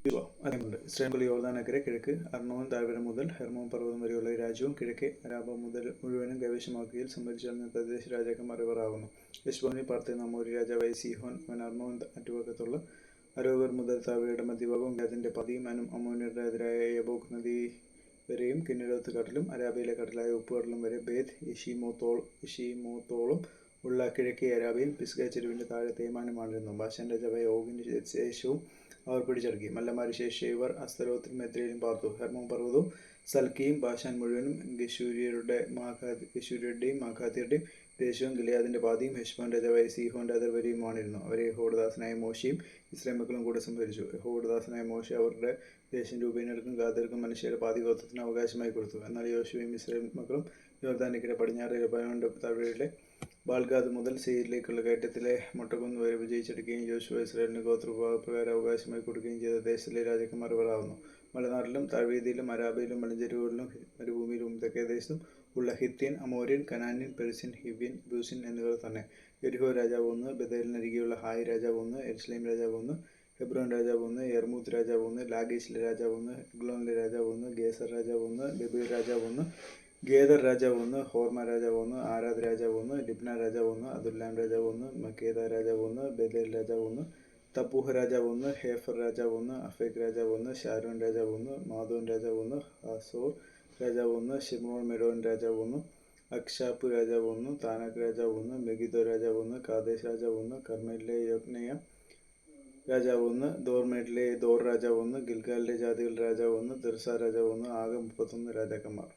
അതുണ്ട് ഇസ്രായേൽ യോർദാനക്കരെ കിഴക്ക് അർണോൻ താഴ്വര മുതൽ ഹെർമോൻ പർവതം വരെയുള്ള രാജ്യവും കിഴക്കെ അരാബ മുതൽ മുഴുവനും കൈവശമാക്കുകയിൽ സംഭരിച്ചിരുന്ന തദ്ദേശ രാജാക്കന്മാർ ഇവർ ആവുന്നു യശ്ബോനിൽ പാർത്തിരുന്ന നമ്മൂരി രാജാവായ സിഹോൻ അവൻ അർണോൻ അറ്റുപക്കത്തുള്ള അരോവർ മുതൽ താഴ്വരയുടെ മധ്യഭാഗവും ഗാദിന്റെ പതിയും അനും അമോനിയുടെ എതിരായ യബോക് നദി വരെയും കിന്നിടത്ത് കടലും അരാബയിലെ കടലായ ഉപ്പുകടലും വരെ ബേദ് ഇഷിമോത്തോൾ ഇഷിമോത്തോളും ഉള്ള കിഴക്കേ അരാബയിൽ പിസ്ഗ ചെരുവിന്റെ താഴെ തേയ്മാനമാണിരുന്നു ഭാഷൻ രാജാവായ ഓഗിന്റെ ശേഷവും അവർ പിടിച്ചടക്കി. മല്ലമാരി ശേഷം ഇവർ അസ്തരോത്തിലും മെദ്രയിലും പാർത്തു ഹെർമോൻ പർവതവും സൽക്കിയും ബാഷാൻ മുഴുവനും ഗശൂര്യരുടെ മാഘാ ഗശൂര്യരുടെയും മാഘാതിയുടെയും ദേശവും ഗിലിയാദിന്റെ പാതിയും ഹെഷ്മോൻ രാജാവായ സീഹോന്റെ അതിർവരിയുമാണിരുന്നു അവരെ ഹോഡദാസനായ മോശയും ഇസ്രായേൽ മക്കളും കൂടെ സംഭരിച്ചു ഹോഡദാസനായ മോശ അവരുടെ ദേശം രൂപീനർക്കും ഗാദർക്കും മനുഷ്യരുടെ പാതി ഗോത്രത്തിന് അവകാശമായി കൊടുത്തു. എന്നാൽ യോശുവയും ഇസ്രായേൽ മക്കളും യോർദാനിക്കര പടിഞ്ഞാറ് ലബാനോന്റെ താഴ്വരയിലെ ബാൽഗാദ് മുതൽ സീരിലേക്കുള്ള കയറ്റത്തിലെ മുട്ടകുന്ന് വരെ വിജയിച്ചെടുക്കുകയും യോശുവ ഇസ്രായേലിന് ഗോത്രപ്രകാരം അവകാശമായി കൊടുക്കുകയും ചെയ്ത ദേശത്തിലെ രാജാക്കന്മാർ മലനാട്ടിലും താഴ്വീതിയിലും അരാബിയിലും മലഞ്ചെരുവുകളിലും മരുഭൂമിയിലും തെക്കേ ദേശത്തും ഉള്ള ഹിത്യൻ അമോര്യൻ കനാന്യൻ പെർഷ്യൻ ഹിവ്യൻ ബൂസിൻ എന്നിവർ തന്നെ. എരിഹോ രാജാവ് ഒന്ന് ബദേലിനരികെയുള്ള ഹായ് രാജാവ് ഒന്ന് എരുസലേം രാജാവ് ഒന്ന് ഹെബ്രോൻ രാജാവ് ഒന്ന് എർമൂത്ത് രാജാവ് ഒന്ന് ലാഗേഷിലെ രാജാവ് ഒന്ന് എഗ്ലോണിലെ രാജാവ് ഒന്ന് ഗേസർ രാജാവ് ഒന്ന് ഡെബീർ രാജാവ് ഒന്ന് ഗേദർ രാജാവ് ഒന്ന് ഹോർമ രാജാവ് ഒന്ന് ആരാദ് രാജാവ് ഒന്ന് ലിബ്ന രാജാവ് ഒന്ന് അതുല്ലാം രാജാവ് ഒന്ന് മക്കേദ രാജാവ് ഒന്ന് ബദേൽ രാജാവ് ഒന്ന് തപ്പൂഹ രാജാവ് ഒന്ന് ഹേഫർ രാജാവ് ഒന്ന് അഫേഖ് രാജാവ് ഒന്ന് ഷാരോൺ രാജാവ് ഒന്ന് മാധവൻ രാജാവ് ഒന്ന് ഹാസോർ രാജാവ് ഒന്ന് ഷിമോൺ മെഡോൻ രാജാവ് ഒന്ന് അക്ഷാപ്പ് രാജാവ് ഒന്ന് താനക് രാജാവ് ഒന്ന് മെഗിദോ രാജാവ് ഒന്ന് കാദേശ് രാജാവ് ഒന്ന് കർമ്മയിലെ യോഗ്നയ രാജാവ് ഒന്ന് ദോർമേഡിലെ ദോർ രാജാവ് ഒന്ന് ഗിൽഗാലിലെ ജാതികൾ രാജാവ് ഒന്ന് ദിർസ രാജാവ് ഒന്ന് ആകെ മുപ്പത്തൊന്ന് രാജാക്കന്മാർ